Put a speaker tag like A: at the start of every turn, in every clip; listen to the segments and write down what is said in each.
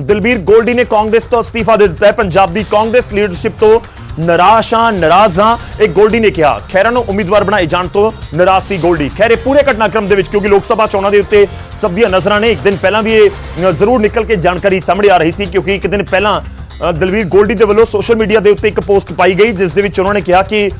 A: ਦਲਬੀਰ ਗੋਲਡੀ ਨੇ ਕਾਂਗਰਸ ਤੋਂ ਅਸਤੀਫਾ ਦੇ ਦਿੱਤਾ ਹੈ। ਪੰਜਾਬ ਦੀ ਕਾਂਗਰਸ ਲੀਡਰਸ਼ਿਪ ਤੋਂ ਨਿਰਾਸ਼ ਹਾਂ ਨਾਰਾਜ਼ ਹਾਂ ਇਹ ਗੋਲਡੀ ਨੇ ਕਿਹਾ। ਖੈਰਾ ਨੂੰ ਉਮੀਦਵਾਰ ਬਣਾਏ ਜਾਣ ਤੋਂ ਨਾਰਾਜ਼ ਸੀ ਗੋਲਡੀ। ਖੈਰੇ ਪੂਰੇ ਘਟਨਾਕ੍ਰਮ ਦੇ ਵਿੱਚ ਕਿਉਂਕਿ ਲੋਕ ਸਭਾ ਚੋਣਾਂ ਦੇ ਉੱਤੇ ਸਭ ਦੀਆਂ ਨਜ਼ਰਾਂ ਨੇ। ਇੱਕ ਦਿਨ ਪਹਿਲਾਂ ਵੀ ਇਹ ਜ਼ਰੂਰ ਨਿਕਲ ਕੇ ਜਾਣਕਾਰੀ ਸਾਹਮਣੇ ਆ ਰਹੀ ਸੀ ਕਿਉਂਕਿ ਇੱਕ ਦਿਨ ਪਹਿਲਾਂ ਅ, ਦਲਬੀਰ ਗੋਲਡੀ ਦੇ ਵੱਲੋਂ ਸੋਸ਼ਲ ਮੀਡੀਆ ਦੇ ਉੱਤੇ ਇੱਕ ਪੋਸਟ ਪਾਈ ਗਈ ਜਿਸ ਦੇ ਵਿੱਚ ਉਹਨਾਂ ਨੇ ਕਿਹਾ ਕਿ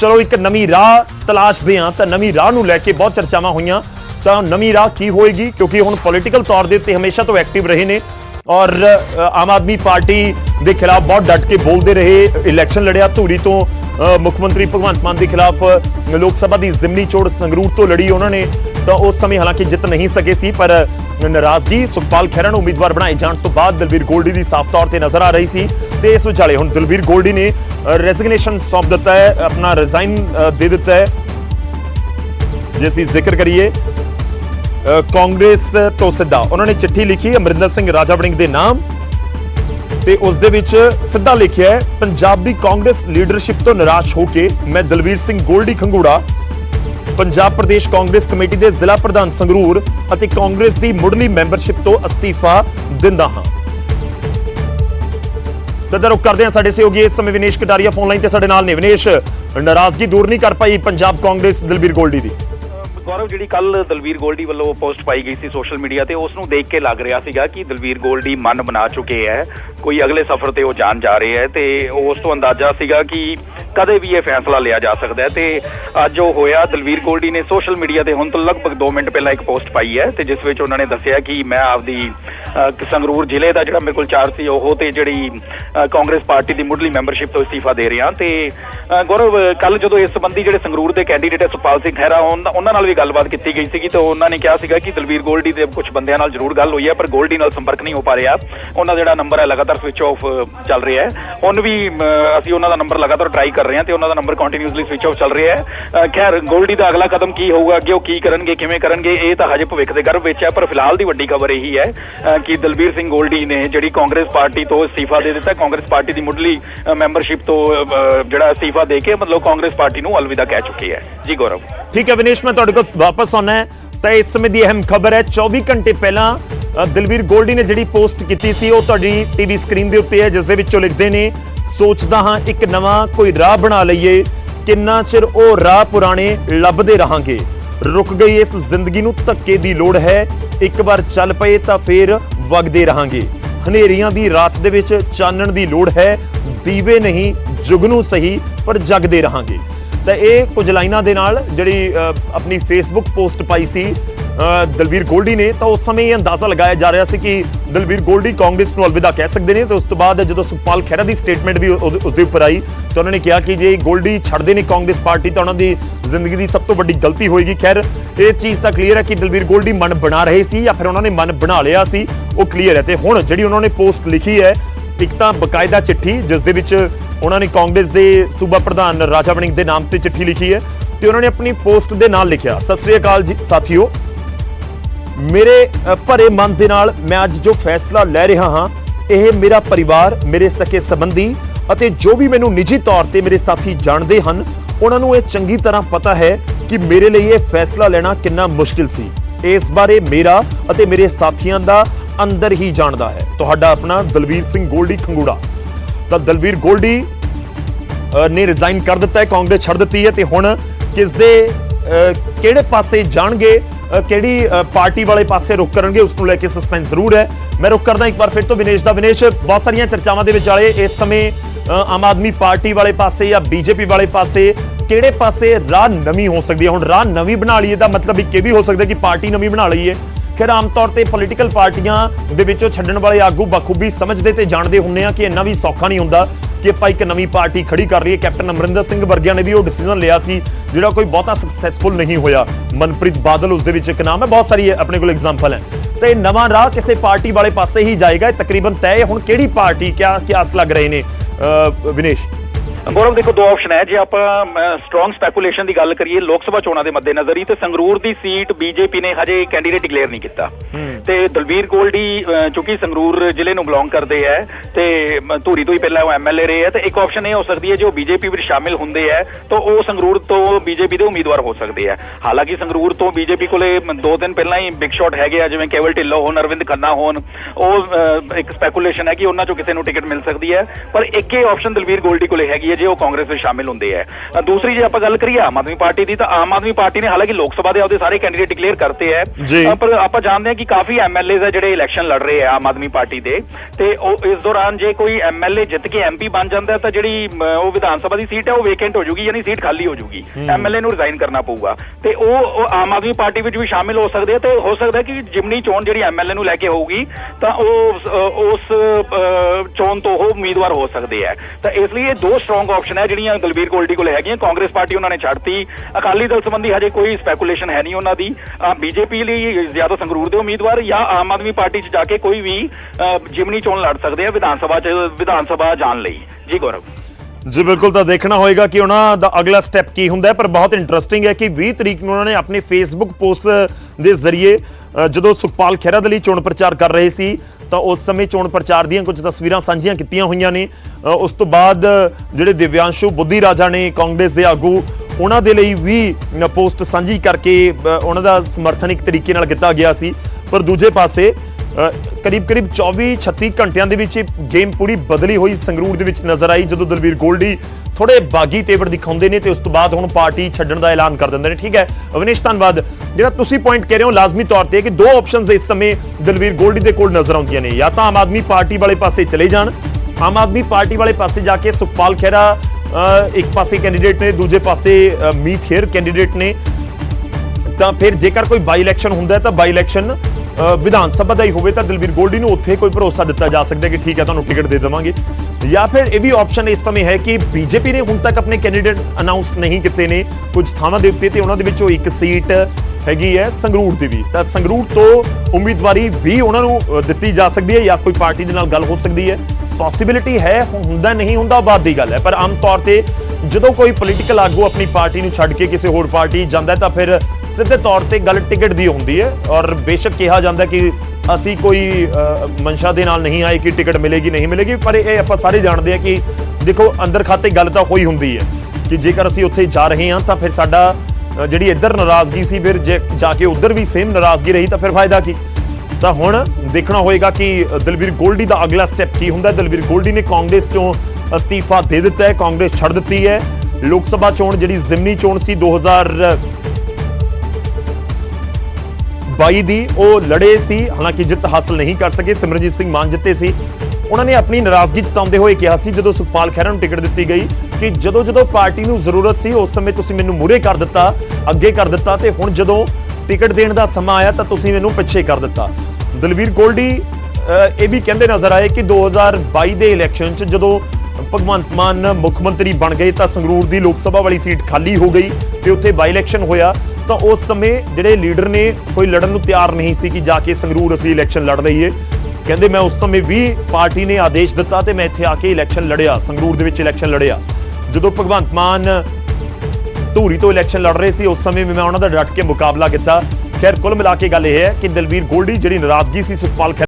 A: ਚਲੋ ਇੱਕ ਨਵੀਂ ਰਾਹ ਤਲਾਸ਼ਦੇ ਹਾਂ ਤਾਂ ਨਵੀਂ ਰਾਹ ਨੂੰ ਲੈ ਕੇ ਬਹੁਤ ਚਰਚਾਵਾਂ ਹੋਈਆਂ। ਤਾਂ ਨਵੀਂ ਰਾਹ ਕੀ ਹੋਏਗੀ? ਕਿਉਂਕਿ ਹੁਣ ਪੋਲੀਟੀਕਲ ਤੌਰ ਦੇ ਉੱਤੇ ਹਮੇਸ਼ਾ ਤੋਂ ਐਕਟਿਵ ਰਹੇ ਨੇ। ਔਰ ਆਮ ਆਦਮੀ ਪਾਰਟੀ ਦੇ ਖਿਲਾਫ ਬਹੁਤ ਡਟ ਕੇ ਬੋਲਦੇ ਰਹੇ। ਇਲੈਕਸ਼ਨ ਲੜਿਆ ਧੂਰੀ ਤੋਂ ਮੁੱਖ ਮੰਤਰੀ ਭਗਵੰਤ ਮਾਨ ਦੇ ਖਿਲਾਫ ਲੋਕ ਸਭਾ ਦੀ ਜ਼ਿਮਨੀ ਚੋੜ ਸੰਗਰੂਰ ਤੋਂ ਲੜੀ ਉਹਨਾਂ ਨੇ। ਤਾਂ ਉਸ ਸਮੇਂ ਹਾਲਾਂਕਿ ਜਿੱਤ ਨਹੀਂ ਸਕੇ ਸੀ, ਪਰ ਨਾਰਾਜ਼ਗੀ ਸੁਖਪਾਲ ਖਹਿਰਾ ਨੂੰ ਉਮੀਦਵਾਰ ਬਣਾਏ ਜਾਣ ਤੋਂ ਬਾਅਦ ਦਲਵੀਰ ਗੋਲਡੀ ਦੀ ਸਾਫ਼ ਤੌਰ ਤੇ ਨਜ਼ਰ ਆ ਰਹੀ ਸੀ। ਤੇ ਇਸ ਵਿਚਾਲੇ ਹੁਣ ਦਲਵੀਰ ਗੋਲਡੀ ਨੇ ਰੈਜ਼ਿਗਨੇਸ਼ਨ ਸੌਂਪ ਦਿੱਤਾ ਹੈ, ਆਪਣਾ ਰਿਜ਼ਾਈਨ ਦੇ ਦਿੱਤਾ ਹੈ। ਜੇ ਅਸੀਂ ਜ਼ਿਕਰ ਕਰੀਏ ਕਾਂਗਰਸ ਤੋਂ ਸਿੱਧਾ। ਉਹਨਾਂ ਨੇ ਚਿੱਠੀ ਲਿਖੀ, ਅਮਰਿੰਦਰ ਸਿੰਘ ਰਾਜਾ ਵੜਿੰਗ ਦੇ ਨਾਮ। ਤੇ ਉਸ ਦੇ ਵਿੱਚ ਸਿੱਧਾ ਲਿਖਿਆ ਹੈ, ਪੰਜਾਬ ਦੀ ਕਾਂਗਰਸ ਲੀਡਰਸ਼ਿਪ ਤੋਂ ਨਿਰਾਸ਼ ਹੋ ਕੇ ਮੈਂ ਦਲਵੀਰ ਸਿੰਘ ਗੋਲਡੀ ਖੰਗੂੜਾ, ਪੰਜਾਬ ਪ੍ਰਦੇਸ਼ ਕਾਂਗਰਸ ਕਮੇਟੀ ਦੇ ਜ਼ਿਲ੍ਹਾ ਪ੍ਰਧਾਨ ਸੰਗਰੂਰ ਅਤੇ ਕਾਂਗਰਸ ਦੀ ਮੁੱਢਲੀ ਮੈਂਬਰਸ਼ਿਪ ਤੋਂ ਅਸਤੀਫਾ ਦਿੰਦਾ ਹਾਂ। ਸਦਰ, ਰੁਕ ਕਰਦੇ ਹਾਂ ਸਾਡੇ ਸਹਿਯੋਗੀ ਇਸ ਸਮੇਂ ਵਿਨੇਸ਼ ਕਟਾਰੀਆ ਫੋਨ ਲਾਈਨ ਤੇ ਸਾਡੇ ਨਾਲ ਨੇ। ਵਿਨੇਸ਼, ਨਾਰਾਜ਼ਗੀ ਦੂਰ ਨਹੀਂ ਕਰ ਪਾਈ ਪੰਜਾਬ ਕਾਂਗਰਸ ਦਲਬੀਰ ਗੋਲਡੀ ਦੀ।
B: ਗੌਰਵ, ਜਿਹੜੀ ਕੱਲ ਦਲਵੀਰ ਗੋਲਡੀ ਵੱਲੋਂ ਪੋਸਟ ਪਾਈ ਗਈ ਸੀ ਸੋਸ਼ਲ ਮੀਡੀਆ ਤੇ, ਉਸ ਨੂੰ ਦੇਖ ਕੇ ਲੱਗ ਰਿਹਾ ਸੀਗਾ ਕਿ ਦਲਵੀਰ ਗੋਲਡੀ ਮਨ ਬਣਾ ਚੁੱਕੇ ਹੈ। ਕੋਈ ਅਗਲੇ ਸਫ਼ਰ ਤੇ ਉਹ ਜਾਣ ਜਾ ਰਹੇ ਹੈ ਤੇ ਉਸ ਤੋਂ ਅੰਦਾਜ਼ਾ ਸੀਗਾ ਕਿ ਕਦੇ ਵੀ ਇਹ ਫੈਸਲਾ ਲਿਆ ਜਾ ਸਕਦਾ ਹੈ। ਤੇ ਅੱਜ ਉਹ ਹੋਇਆ, ਦਲਵੀਰ ਗੋਲਡੀ ਨੇ ਸੋਸ਼ਲ ਮੀਡੀਆ ਤੇ ਹੁਣ ਤੋਂ ਲਗਭਗ 2 ਮਿੰਟ ਪਹਿਲਾਂ ਇੱਕ ਪੋਸਟ ਪਾਈ ਹੈ ਤੇ ਜਿਸ ਵਿੱਚ ਉਹਨਾਂ ਨੇ ਦੱਸਿਆ ਕਿ ਮੈਂ ਆਪਦੀ ਸੰਗਰੂਰ ਜ਼ਿਲ੍ਹੇ ਦਾ ਜਿਹੜਾ ਮੇਰੇ ਕੋਲ ਚਾਰ ਸੀ, ਉਹ ਤੇ ਜਿਹੜੀ ਕਾਂਗਰਸ ਪਾਰਟੀ ਦੀ ਮੁੱਢਲੀ ਮੈਂਬਰਸ਼ਿਪ ਤੋਂ ਅਸਤੀਫਾ ਦੇ ਰਿਹਾ। ਤੇ ਗੌਰਵ ਕੱਲ ਜਦੋਂ ਇਸ ਸੰਬੰਧੀ ਜਿਹੜੇ ਸੰਗਰੂਰ ਦੇ ਕੈਂਡੀਡੇਟ ਹੈ ਸੁਪਾਲ ਸਿੰਘ ਖਹਿਰਾ, ਉਹਨਾਂ ਉਹਨਾਂ ਨਾਲ ਵੀ ਗੱਲਬਾਤ ਕੀਤੀ ਗਈ ਸੀਗੀ ਤੇ ਉਹਨਾਂ ਨੇ ਕਿਹਾ ਸੀਗਾ ਕਿ ਦਲਵੀਰ ਗੋਲਡੀ ਦੇ ਕੁਝ ਬੰਦਿਆਂ ਨਾਲ ਜ਼ਰੂਰ ਗੱਲ ਹੋਈ ਹੈ, ਪਰ ਗੋਲਡੀ ਨਾਲ ਸੰਪਰਕ ਨਹੀਂ ਹੋ ਪਾ ਰਿਹਾ। ਉਹਨਾਂ ਦਾ ਜਿਹੜਾ ਨੰਬਰ ਹੈ ਲਗਾਤਾਰ ਸਵਿਚ ਆਫ ਚੱਲ ਰਿਹਾ ਹੈ। ਹੁਣ ਵੀ ਅਸੀਂ ਉਹਨਾਂ ਦਾ ਨੰਬਰ ਲਗਾਤਾਰ ਟਰਾਈ ਕਰ ਰਹੇ ਹਾਂ ਤੇ ਉਹਨਾਂ ਦਾ ਨੰਬਰ ਕੰਟੀਨਿਊਸਲੀ ਸਵਿਚ ਆਫ ਚੱਲ ਰਿਹਾ ਹੈ। ਖੈਰ, ਗੋਲਡੀ ਦਾ ਅਗਲਾ ਕਦਮ ਕੀ ਹੋਊਗਾ, ਅੱਗੇ ਉਹ ਕੀ ਕਰਨਗੇ, ਕਿਵੇਂ ਕਰਨਗੇ, ਇਹ ਤਾਂ ਹਜੇ ਭਵਿੱਖ ਦੇ ਗਰਭ ਵਿੱਚ ਹੈ, ਪਰ ਫਿਲਹਾਲ ਦੀ ਵੱਡੀ ਖਬਰ ਇਹੀ ਹੈ ਕਿ ਦਲਬੀਰ ਸਿੰਘ ਗੋਲਡੀ ਨੇ ਜਿਹੜੀ ਕਾਂਗਰਸ ਪਾਰਟੀ ਤੋਂ ਅਸਤੀਫਾ ਦੇ ਦਿੱਤਾ, ਕਾਂਗਰਸ ਪਾਰਟੀ ਦੀ ਮੁੱਢਲੀ ਮੈਂਬਰਸ਼ਿਪ ਤੋਂ ਜਿਹੜਾ ਅਸਤੀਫਾ ਦੇ ਕੇ ਮਤਲਬ ਕਾਂਗਰਸ ਪਾਰਟੀ ਨੂੰ ਅਲਵਿਦਾ ਕਹਿ ਚੁੱਕੀ ਹੈ। ਜੀ, ਗੌਰਵ।
A: ਠੀਕ ਹੈ ਵਿਨੇਸ਼, ਮੈਂ ਤੁਹਾਡੇ ਕੋਲ ਵਾਪਸ ਆਉਣਾ ਹੈ। ਤਾਂ ਇਸ ਸਮੇਂ ਦੀ ਅਹਿਮ ਖਬਰ ਹੈ 24 ਘੰਟੇ ਪਹਿਲਾਂ ਦਿਲਵੀਰ ਗੋਲਡੀ ਨੇ ਜਿਹੜੀ ਪੋਸਟ ਕੀਤੀ ਸੀ, ਉਹ ਤੁਹਾਡੀ ਟੀਵੀ ਸਕਰੀਨ ਦੇ ਉੱਤੇ ਹੈ, ਜਿਸ ਦੇ ਵਿੱਚ ਉਹ ਲਿਖਦੇ ਨੇ, ਸੋਚਦਾ ਹਾਂ ਇੱਕ ਨਵਾਂ ਕੋਈ ਰਾਹ ਬਣਾ ਲਈਏ, ਕਿੰਨਾ ਚਿਰ ਉਹ ਰਾਹ ਪੁਰਾਣੇ ਲੱਭਦੇ ਰਹਾਂਗੇ। ਰੁਕ ਗਈ ਇਸ ਜ਼ਿੰਦਗੀ ਨੂੰ ਧੱਕੇ ਦੀ ਲੋੜ ਹੈ, ਇੱਕ ਵਾਰ ਚੱਲ ਪਏ ਤਾਂ ਫੇਰ ਵਗਦੇ ਰਹਾਂਗੇ। ਹਨੇਰੀਆਂ ਦੀ ਰਾਤ ਦੇ ਵਿੱਚ ਚਾਨਣ ਦੀ ਲੋੜ ਹੈ, ਦੀਵੇ ਨਹੀਂ, ਜੁਗਨੂ ਸਹੀ, ਪਰ ਜਗਦੇ ਰਹਾਂਗੇ। ਤਾਂ ਇਹ ਕੁਝ ਲਾਈਨਾਂ ਦੇ ਨਾਲ ਜਿਹੜੀ ਆਪਣੀ ਫੇਸਬੁੱਕ ਪੋਸਟ ਪਾਈ ਸੀ ਦਲਵੀਰ ਗੋਲਡੀ ਨੇ, ਤਾਂ ਉਸ ਸਮੇਂ ਇਹ ਅੰਦਾਜ਼ਾ ਲਗਾਇਆ ਜਾ ਰਿਹਾ ਸੀ ਕਿ ਦਲਵੀਰ ਗੋਲਡੀ ਕਾਂਗਰਸ ਨੂੰ ਅਲਵਿਦਾ ਕਹਿ ਸਕਦੇ ਨੇ, ਤੇ ਉਸ ਤੋਂ ਬਾਅਦ ਜਦੋਂ ਸੁਖਪਾਲ ਖਹਿਰਾ ਦੀ ਸਟੇਟਮੈਂਟ ਵੀ ਉਹਦੇ- ਉਸਦੇ ਉੱਪਰ ਆਈ, ਤਾਂ ਉਹਨਾਂ ਨੇ ਕਿਹਾ ਕਿ ਜੇ ਗੋਲਡੀ ਛੱਡਦੇ ਨੇ ਕਾਂਗਰਸ ਪਾਰਟੀ, ਤਾਂ ਉਹਨਾਂ ਦੀ ਜ਼ਿੰਦਗੀ ਦੀ ਸਭ ਤੋਂ ਵੱਡੀ ਗਲਤੀ ਹੋਏਗੀ। ਖੈਰ, ਇਹ ਚੀਜ਼ ਤਾਂ ਕਲੀਅਰ ਹੈ ਕਿ ਦਲਵੀਰ ਗੋਲਡੀ ਮਨ ਬਣਾ ਰਹੇ ਸੀ ਜਾਂ ਫਿਰ ਉਹਨਾਂ ਨੇ ਮਨ ਬਣਾ ਲਿਆ ਸੀ, ਉਹ ਕਲੀਅਰ ਹੈ। ਤੇ ਹੁਣ ਜਿਹੜੀ ਉਹਨਾਂ ਨੇ ਪੋਸਟ ਲਿਖੀ ਹੈ, ਇੱਕ ਤਾਂ ਬਕਾਇਦਾ ਚਿੱਠੀ, ਜਿਸ ਦੇ ਵਿੱਚ ਉਹਨਾਂ ਨੇ ਕਾਂਗਰਸ ਦੇ ਸੂਬਾ ਪ੍ਰਧਾਨ ਰਾਜਾ ਵੜਿੰਗ ਦੇ ਨਾਮ ਤੇ ਚਿੱਠੀ ਲਿਖੀ ਹੈ ਤੇ ਉਹਨਾਂ ਨੇ ਆਪਣੀ ਪੋਸਟ ਦੇ ਨਾਲ ਲਿਖਿਆ। ਸਤਿ ਸ੍ਰੀ ਅਕਾਲ ਜੀ ਸਾਥੀਓ। ਮੇਰੇ ਭਰੇ ਮਨ ਦੇ ਨਾਲ ਮੈਂ ਅੱਜ ਜੋ ਫੈਸਲਾ ਲੈ ਰਿਹਾ ਹਾਂ, ਇਹ ਮੇਰਾ ਪਰਿਵਾਰ, ਮੇਰੇ ਸਕੇ ਸੰਬੰਧੀ ਅਤੇ ਜੋ ਵੀ ਮੈਨੂੰ ਨਿੱਜੀ ਤੌਰ ਤੇ ਮੇਰੇ ਸਾਥੀ ਜਾਣਦੇ ਹਨ, ਉਹਨਾਂ ਨੂੰ ਇਹ ਚੰਗੀ ਤਰ੍ਹਾਂ ਪਤਾ ਹੈ ਕਿ ਮੇਰੇ ਲਈ ਇਹ ਫੈਸਲਾ ਲੈਣਾ ਕਿੰਨਾ ਮੁਸ਼ਕਿਲ ਸੀ। ਇਸ ਬਾਰੇ ਮੇਰਾ ਅਤੇ ਮੇਰੇ ਸਾਥੀਆਂ ਦਾ ਅੰਦਰ ਹੀ ਜਾਣਦਾ ਹੈ। ਤੁਹਾਡਾ ਆਪਣਾ ਦਲਵੀਰ ਸਿੰਘ ਗੋਲਡੀ ਖੰਗੂੜਾ। ਤਾਂ ਦਲਵੀਰ ਗੋਲਡੀ ਨੇ ਰਿਜ਼ਾਈਨ ਕਰ ਦਿੱਤਾ ਹੈ, ਕਾਂਗਰਸ ਛੱਡ ਦਿੱਤੀ ਹੈ ਤੇ ਹੁਣ ਕਿਸ ਦੇ ਕਿਹੜੇ ਪਾਸੇ ਜਾਣਗੇ ਕਿਹੜੀ ਪਾਰਟੀ ਵਾਲੇ ਪਾਸੇ ਰੁਕ ਕਰਨਗੇ, ਉਸ ਨੂੰ ਲੈ ਕੇ ਸਸਪੈਂਸ ਜ਼ਰੂਰ ਹੈ। ਮੈਂ ਰੁਕ ਕਰਦਾ ਇੱਕ ਵਾਰ ਫਿਰ ਤੋਂ ਵਿਨੇਸ਼ ਦਾ। ਵਿਨੇਸ਼, ਬਹੁਤ ਸਾਰੀਆਂ ਚਰਚਾਵਾਂ ਦੇ ਵਿਚਾਲੇ ਇਸ ਸਮੇਂ ਆਮ ਆਦਮੀ ਪਾਰਟੀ ਵਾਲੇ ਪਾਸੇ ਜਾਂ ਬੀਜੇਪੀ ਵਾਲੇ ਪਾਸੇ ਕਿਹੜੇ ਪਾਸੇ ਰਾਹ ਨਵੀਂ ਹੋ ਸਕਦੀ ਹੈ? ਹੁਣ ਰਾਹ ਨਵੀਂ ਬਣਾ ਲਈਏ ਦਾ ਮਤਲਬ ਇੱਕ ਇਹ ਵੀ ਹੋ ਸਕਦਾ ਕਿ ਪਾਰਟੀ ਨਵੀਂ ਬਣਾ ਲਈਏ। ਖੈਰ ਆਮ ਤੌਰ ਤੇ ਪੋਲੀਟੀਕਲ ਪਾਰਟੀਆਂ ਦੇ ਵਿੱਚੋਂ ਛੱਡਣ ਵਾਲੇ ਆਗੂ ਬਖੂਬੀ ਸਮਝਦੇ ਤੇ ਜਾਣਦੇ ਹੁੰਦੇ ਆ ਕਿ ਇੰਨਾ ਵੀ ਸੌਖਾ ਨਹੀਂ ਹੁੰਦਾ ਕਿ ਆਪਾਂ ਇੱਕ ਨਵੀਂ ਪਾਰਟੀ ਖੜੀ ਕਰ ਲਈਏ। ਕੈਪਟਨ ਅਮਰਿੰਦਰ ਸਿੰਘ ਵਰਗਿਆਂ ਨੇ ਵੀ ਉਹ ਡਿਸੀਜਨ ਲਿਆ ਸੀ, ਜਿਹੜਾ ਕੋਈ ਬਹੁਤਾ ਸਕਸੈਸਫੁਲ ਨਹੀਂ ਹੋਇਆ। ਮਨਪ੍ਰੀਤ ਬਾਦਲ ਉਸ ਦੇ ਵਿੱਚ ਇੱਕ ਨਾਮ ਹੈ, ਬਹੁਤ ਸਾਰੀ ਆਪਣੇ ਕੋਲ ਐਗਜ਼ਾਮਪਲ ਹੈ। ਤੇ ਇਹ ਨਵਾਂ ਰਾਹ ਕਿਸੇ ਪਾਰਟੀ ਵਾਲੇ ਪਾਸੇ ਹੀ ਜਾਏਗਾ ਤਕਰੀਬਨ ਤੈਅ ਹੁਣ ਕਿਹੜੀ ਪਾਰਟੀ, ਕਿਆ ਕਿਆਸ ਲੱਗ ਰਹੇ ਨੇ? ਵਿਨੇਸ਼।
B: ਗੌਰਵ ਦੇਖੋ ਦੋ ਆਪਸ਼ਨ ਹੈ। ਜੇ ਆਪਾਂ ਸਟਰੋਂਗ ਸਪੈਕੂਲੇਸ਼ਨ ਦੀ ਗੱਲ ਕਰੀਏ ਲੋਕ ਸਭਾ ਚੋਣਾਂ ਦੇ ਮੱਦੇਨਜ਼ਰ ਹੀ ਤੇ ਸੰਗਰੂਰ ਦੀ ਸੀਟ ਬੀਜੇਪੀ ਨੇ ਹਜੇ ਕੈਂਡੀਡੇਟ ਡਿਕਲੇਅਰ ਨਹੀਂ ਕੀਤਾ। ਤੇ ਦਲਵੀਰ ਗੋਲਡੀ ਚੂੰਕਿ ਸੰਗਰੂਰ ਜ਼ਿਲ੍ਹੇ ਨੂੰ ਬਿਲੋਂਗ ਕਰਦੇ ਹੈ ਤੇ ਧੂਰੀ ਤੋਂ ਹੀ ਪਹਿਲਾਂ ਉਹ ਐਮਐਲਏ ਰਹੇ ਹੈ ਤੇ ਇੱਕ ਆਪਸ਼ਨ ਇਹ ਹੋ ਸਕਦੀ ਹੈ ਜੋ ਬੀਜੇਪੀ ਵਿੱਚ ਸ਼ਾਮਿਲ ਹੁੰਦੇ ਹੈ ਤਾਂ ਉਹ ਸੰਗਰੂਰ ਤੋਂ ਬੀਜੇਪੀ ਦੇ ਉਮੀਦਵਾਰ ਹੋ ਸਕਦੇ ਹੈ। ਹਾਲਾਂਕਿ ਸੰਗਰੂਰ ਤੋਂ ਬੀਜੇਪੀ ਕੋਲੇ ਦੋ ਦਿਨ ਪਹਿਲਾਂ ਹੀ ਬਿਗ ਸ਼ਾਟ ਹੈਗੇ ਆ ਜਿਵੇਂ ਕੇਵਲ ਢਿੱਲੋਂ ਹੋਣ ਅਰਵਿੰਦ ਖੰਨਾ ਹੋਣ ਉਹ ਇੱਕ ਸਪੈਕੂਲੇਸ਼ਨ ਹੈ ਕਿ ਉਹਨਾਂ ਚੋਂ ਕਿਸੇ ਨੂੰ ਟਿਕਟ ਮਿਲ ਸਕਦੀ ਹੈ। ਪਰ ਇੱਕ ਹੀ ਆਪਸ਼ਨ ਦਲਵੀਰ ਗੋਲਡੀ ਕੋਲੇ ਹੈਗੀ ਹੈ ਜੇ ਉਹ ਕਾਂਗਰਸ ਵਿੱਚ ਸ਼ਾਮਿਲ ਹੁੰਦੇ ਹੈ ਦੂਸਰੀ ਜੇ ਆਪਾਂ ਗੱਲ ਕਰੀਏ ਆਮ ਆਦਮੀ ਪਾਰਟੀ ਦੀ ਤਾਂ ਆਮ ਆਦਮੀ ਪਾਰਟੀ ਨੇ ਹਾਲਾਂਕਿ ਲੋਕ ਸਭਾ ਦੇ ਆਪਦੇ ਸਾਰੇ ਕੈਂਡੀਡੇਟ ਡਿਕਲੇਅਰ ਕਰਤੇ ਹੈ ਪਰ ਆਪਾਂ ਜਾਣਦੇ ਹਾਂ ਕਿ ਕਾਫੀ ਐਮਐਲਏਜ਼ ਹੈ ਜਿਹੜੇ ਇਲੈਕਸ਼ਨ ਲੜ ਰਹੇ ਆ ਆਮ ਆਦਮੀ ਪਾਰਟੀ ਦੇ। ਤੇ ਉਹ ਇਸ ਦੌਰਾਨ ਜੇ ਕੋਈ ਐਮਐਲਏ ਜਿੱਤ ਕੇ ਐਮਪੀ ਬਣ ਜਾਂਦਾ ਤਾਂ ਜਿਹੜੀ ਉਹ ਵਿਧਾਨ ਸਭਾ ਦੀ ਸੀਟ ਹੈ ਉਹ ਵੇਕੈਂਟ ਹੋ ਜੂਗੀ ਯਾਨੀ ਸੀਟ ਖਾਲੀ ਹੋ ਜੂਗੀ। ਐਮਐਲਏ ਨੂੰ ਰਿਜ਼ਾਈਨ ਕਰਨਾ ਪਊਗਾ। ਤੇ ਉਹ ਆਮ ਆਦਮੀ ਪਾਰਟੀ ਵਿੱਚ ਵੀ ਸ਼ਾਮਿਲ ਹੋ ਸਕਦੇ ਆ ਤੇ ਹੋ ਸਕਦਾ ਕਿ ਜਿਮਨੀ ਚੋਣ ਜਿਹੜੀ ਐਮਐਲਏ ਨੂੰ ਲੈ ਕੇ ਹੋਊਗੀ ਤਾਂ ਉਹ ਉਸ- ਚੋਣ ਤੋਂ ਉਹ ਉਮੀਦਵਾਰ ਹੋ ਸਕਦੇ ਆ। ਤਾਂ ਇਸ ਲਈ ਇਹ ਦੋ ਸਟਰੋਂਗ ਆਪਸ਼ਨ ਹੈ ਜਿਹੜੀਆਂ ਦਲਬੀਰ ਗੋਲਡੀ ਕੋਲ ਹੈਗੀਆਂ। ਕਾਂਗਰਸ ਪਾਰਟੀ ਉਹਨਾਂ ਨੇ ਛੱਡਤੀ। ਅਕਾਲੀ ਦਲ ਸੰਬੰਧੀ ਹਜੇ ਕੋਈ ਸਪੈਕੂਲੇਸ਼ਨ ਹੈ ਨਹੀਂ ਉਹਨਾਂ ਦੀ। ਬੀਜੇਪੀ ਲਈ ਜ਼ਿਆਦਾ ਸੰਗਰੂਰ ਦੇ ਉਮੀਦਵਾਰ ਜਾਂ ਆਮ ਆਦਮੀ ਪਾਰਟੀ 'ਚ ਜਾ ਕੇ ਕੋਈ ਵੀ ਜਿਮਨੀ ਚੋਣ ਲੜ ਸਕਦੇ ਆ ਵਿਧਾਨ ਸਭਾ 'ਚ, ਵਿਧਾਨ ਸਭਾ ਜਾਣ ਲਈ। ਜੀ, ਗੌਰਵ।
A: ਜੀ, ਬਿਲਕੁਲ ਤਾਂ ਦੇਖਣਾ ਹੋਏਗਾ ਕਿ ਉਹਨਾਂ ਦਾ ਅਗਲਾ ਸਟੈਪ ਕੀ ਹੁੰਦਾ ਹੈ, ਪਰ ਬਹੁਤ ਇੰਟਰਸਟਿੰਗ ਹੈ ਕਿ 20 ਤਰੀਕ ਨੂੰ ਉਹਨਾਂ ਨੇ ਆਪਣੀ ਫੇਸਬੁੱਕ ਪੋਸਟ ਦੇ ਜ਼ਰੀਏ ਜਦੋਂ ਸੁਖਪਾਲ ਖਹਿਰਾ ਦੇ ਲਈ ਚੋਣ ਪ੍ਰਚਾਰ ਕਰ ਰਹੇ ਸੀ ਤਾਂ ਉਸ ਸਮੇਂ ਚੋਣ ਪ੍ਰਚਾਰ ਦੀਆਂ ਕੁਝ ਤਸਵੀਰਾਂ ਸਾਂਝੀਆਂ ਕੀਤੀਆਂ ਹੋਈਆਂ ਨੇ। ਉਸ ਤੋਂ ਬਾਅਦ ਜਿਹੜੇ ਦਿਵਿਆਂਸ਼ੂ ਬੁੱਧੀ ਰਾਜਾ ਨੇ ਕਾਂਗਰਸ ਦੇ ਆਗੂ, ਉਹਨਾਂ ਦੇ ਲਈ ਵੀ ਪੋਸਟ ਸਾਂਝੀ ਕਰਕੇ ਉਹਨਾਂ ਦਾ ਸਮਰਥਨ ਇੱਕ ਤਰੀਕੇ ਨਾਲ ਕੀਤਾ ਗਿਆ ਸੀ। ਪਰ ਦੂਜੇ ਪਾਸੇ ਕਰੀਬ ਕਰੀਬ 24 36 ਘੰਟਿਆਂ ਦੇ ਵਿੱਚ ਗੇਮ ਪੂਰੀ ਬਦਲੀ ਹੋਈ ਸੰਗਰੂਰ ਦੇ ਵਿੱਚ ਨਜ਼ਰ ਆਈ ਜਦੋਂ ਦਲਵੀਰ ਗੋਲਡੀ ਥੋੜੇ ਬਾਗੀ ਤੇਵਰ ਦਿਖਾਉਂਦੇ ਨੇ ਤੇ ਉਸ ਤੋਂ ਬਾਅਦ ਹੁਣ ਪਾਰਟੀ ਛੱਡਣ ਦਾ ਐਲਾਨ ਕਰ ਦਿੰਦੇ ਨੇ। ਠੀਕ ਹੈ ਅਵਨੇਸ਼ ਧੰਨਵਾਦ। ਜਿਹੜਾ ਤੁਸੀਂ ਪੁਆਇੰਟ ਕਹਿ ਰਹੇ ਹੋ ਲਾਜ਼ਮੀ ਤੌਰ ਤੇ ਕਿ ਦੋ ਆਪਸ਼ਨਸ ਇਸ ਸਮੇਂ ਦਲਵੀਰ ਗੋਲਡੀ ਦੇ ਕੋਲ ਨਜ਼ਰ ਆਉਂਦੀਆਂ ਨੇ। ਜਾਂ ਤਾਂ ਆਮ ਆਦਮੀ ਪਾਰਟੀ ਵਾਲੇ ਪਾਸੇ ਚਲੇ ਜਾਣ ਆਮ ਆਦਮੀ ਪਾਰਟੀ ਵਾਲੇ ਪਾਸੇ ਜਾ ਕੇ ਸੁਖਪਾਲ ਖਹਿਰਾ ਇੱਕ ਪਾਸੇ ਕੈਂਡੀਡੇਟ ਨੇ ਦੂਜੇ ਪਾਸੇ ਅ, ਹੇਰ ਕੈਂਡੀਡੇਟ ਨੇ। ਤਾਂ ਫਿਰ ਜੇਕਰ ਕੋਈ ਬਾਈ ਇਲੈਕਸ਼ਨ ਹੁੰਦਾ ਤਾਂ ਬਾਈ ਇਲੈਕਸ਼ਨ ਵਿਧਾਨ ਸਭਾ ਦਾ ਹੀ ਹੋਵੇ ਤਾਂ ਦਲਵੀਰ ਗੋਲਡੀ ਨੂੰ ਉੱਥੇ ਕੋਈ ਭਰੋਸਾ ਦਿੱਤਾ ਜਾ ਸਕਦਾ ਕਿ ਠੀਕ ਹੈ, ਤੁਹਾਨੂੰ ਟਿਕਟ ਦੇ ਦੇਵਾਂਗੇ। ਜਾਂ ਫਿਰ ਇਹ ਵੀ ਆਪਸ਼ਨ ਇਸ ਸਮੇਂ ਹੈ ਕਿ ਬੀਜੇਪੀ ਨੇ ਹੁਣ ਤੱਕ ਆਪਣੇ ਕੈਂਡੀਡੇਟ ਅਨਾਉਂਸ ਨਹੀਂ ਕੀਤੇ ਨੇ। ਕੁਝ ਥਾਵਾਂ ਦੇ ਉੱਤੇ ਤੇ ਉਹਨਾਂ ਦੇ ਵਿੱਚੋਂ ਇੱਕ ਸੀਟ ਹੈਗੀ ਹੈ ਸੰਗਰੂਰ ਦੀ ਵੀ। ਤਾਂ ਸੰਗਰੂਰ ਤੋਂ ਉਮੀਦਵਾਰੀ ਵੀ ਉਹਨਾਂ ਨੂੰ ਦਿੱਤੀ ਜਾ ਸਕਦੀ ਹੈ ਜਾਂ ਕੋਈ ਪਾਰਟੀ ਦੇ ਨਾਲ ਗੱਲ ਹੋ ਸਕਦੀ ਹੈ। ਪੋਸਿਬਿਲਿਟੀ ਹੈ ਹੁੰਦਾ ਨਹੀਂ ਹੁੰਦਾ ਉਹ ਬਾਤ ਦੀ ਗੱਲ ਹੈ। ਪਰ ਆਮ ਤੌਰ ਤੇ ਜਦੋਂ ਕੋਈ ਪੋਲੀਟੀਕਲ ਆਗੂ ਆਪਣੀ ਪਾਰਟੀ ਨੂੰ ਛੱਡ ਕੇ ਕਿਸੇ ਹੋਰ ਪਾਰਟੀ ਜਾਂਦਾ ਤਾਂ ਫਿਰ ਸਿੱਧੇ ਤੌਰ ਤੇ ਗੱਲ ਟਿਕਟ ਦੀ ਹੁੰਦੀ ਹੈ। ਔਰ ਬੇਸ਼ੱਕ ਕਿਹਾ ਜਾਂਦਾ ਕਿ ਅਸੀਂ ਕੋਈ ਅ, ਮਨਸ਼ਾ ਦੇ ਨਾਲ ਨਹੀਂ ਆਏ ਕਿ ਟਿਕਟ ਮਿਲੇਗੀ ਨਹੀਂ ਮਿਲੇਗੀ। ਪਰ ਇਹ ਆਪਾਂ ਸਾਰੇ ਜਾਣਦੇ ਹਾਂ ਕਿ ਦੇਖੋ ਅੰਦਰ ਖਾਤੇ ਗੱਲ ਤਾਂ ਹੋਈ ਹੁੰਦੀ ਹੈ ਕਿ ਜੇਕਰ ਅਸੀਂ ਉੱਥੇ ਜਾ ਰਹੇ ਹਾਂ ਤਾਂ ਫਿਰ ਸਾਡਾ ਜਿਹੜੀ ਇੱਧਰ ਨਾਰਾਜ਼ਗੀ ਸੀ ਫਿਰ ਜੇ ਜਾ ਕੇ ਉੱਧਰ ਵੀ ਸੇਮ ਨਾਰਾਜ਼ਗੀ ਰਹੀ ਤਾਂ ਫਿਰ ਫਾਇਦਾ ਕੀ? ਤਾਂ ਹੁਣ ਦੇਖਣਾ ਹੋਏਗਾ ਕਿ ਦਲਵੀਰ ਗੋਲਡੀ ਦਾ ਅਗਲਾ ਸਟੈਪ ਕੀ ਹੁੰਦਾ। ਦਲਵੀਰ ਗੋਲਡੀ ਨੇ ਕਾਂਗਰਸ ਚੋਂ ਅਸਤੀਫਾ ਦੇ ਦਿੱਤਾ ਹੈ, ਕਾਂਗਰਸ ਛੱਡ ਦਿੱਤੀ ਹੈ। ਲੋਕ ਸਭਾ ਚੋਣ ਜਿਹੜੀ ਜ਼ਿਮਨੀ ਚੋਣ ਸੀ 2022 ਦੀ, ਉਹ ਲੜੇ ਸੀ। ਹਾਲਾਂਕਿ ਜਿੱਤ ਹਾਸਲ ਨਹੀਂ ਕਰ ਸਕੇ। ਸਿਮਰਨਜੀਤ ਸਿੰਘ ਮਾਨ ਜਿੱਤੇ ਸੀ। ਉਹਨਾਂ ਨੇ ਆਪਣੀ ਨਾਰਾਜ਼ਗੀ ਜਤਾਉਂਦੇ ਹੋਏ ਕਿਹਾ ਸੀ, ਜਦੋਂ ਸੁਖਪਾਲ ਖਹਿਰਾ ਨੂੰ ਟਿਕਟ ਦਿੱਤੀ ਗਈ ਕਿ ਜਦੋਂ ਜਦੋਂ ਪਾਰਟੀ ਨੂੰ ਜ਼ਰੂਰਤ ਸੀ, ਉਸ ਸਮੇਂ ਤੁਸੀਂ ਮੈਨੂੰ ਮੂਰੇ ਕਰ ਦਿੱਤਾ, ਅੱਗੇ ਕਰ ਦਿੱਤਾ ਤੇ ਹੁਣ ਜਦੋਂ ਟਿਕਟ ਦੇਣ ਦਾ ਸਮਾਂ ਆਇਆ ਤਾਂ ਤੁਸੀਂ ਮੈਨੂੰ ਪਿੱਛੇ ਕਰ ਦਿੱਤਾ। ਦਲਵੀਰ ਗੋਲਡੀ ਇਹ ਵੀ ਕਹਿੰਦੇ ਨਜ਼ਰ ਆਏ ਕਿ 2022 ਦੇ ਇਲੈਕਸ਼ਨ 'ਚ ਜਦੋਂ ਭਗਵੰਤ ਮਾਨ ਮੁੱਖ ਮੰਤਰੀ ਬਣ ਗਏ ਤਾਂ ਸੰਗਰੂਰ ਦੀ ਲੋਕ ਸਭਾ ਵਾਲੀ ਸੀਟ ਖਾਲੀ ਹੋ ਗਈ ਤੇ ਉੱਥੇ ਬਾਈ ਇਲੈਕਸ਼ਨ ਹੋਇਆ। ਤਾਂ ਉਸ ਸਮੇਂ ਜਿਹੜੇ ਲੀਡਰ ਨੇ, ਕੋਈ ਲੜਨ ਨੂੰ ਤਿਆਰ ਨਹੀਂ ਸੀ ਕਿ ਜਾ ਕੇ ਸੰਗਰੂਰ ਅਸੀਂ ਇਲੈਕਸ਼ਨ ਲੜ ਲਈਏ। ਕਹਿੰਦੇ ਮੈਂ ਉਸ ਸਮੇਂ ਵੀ ਪਾਰਟੀ ਨੇ ਆਦੇਸ਼ ਦਿੱਤਾ ਤੇ ਮੈਂ ਇੱਥੇ ਆ ਕੇ ਇਲੈਕਸ਼ਨ ਲੜਿਆ, ਸੰਗਰੂਰ ਦੇ ਵਿੱਚ ਇਲੈਕਸ਼ਨ ਲੜਿਆ। ਜਦੋਂ ਭਗਵੰਤ ਮਾਨ ਧੂਰੀ ਤੋਂ ਇਲੈਕਸ਼ਨ ਲੜ ਰਹੇ ਸੀ, ਉਸ ਸਮੇਂ ਵੀ ਮੈਂ ਉਹਨਾਂ ਦਾ ਡਟ ਕੇ ਮੁਕਾਬਲਾ ਕੀਤਾ। ਖੈਰ, ਕੁੱਲ ਮਿਲਾ ਕੇ ਗੱਲ ਇਹ ਹੈ ਕਿ ਦਲਵੀਰ ਗੋਲਡੀ, ਜਿਹੜੀ ਨਾਰਾਜ਼ਗੀ ਸੀ, ਸੁਖਪਾਲ ਖਹਿਰਾ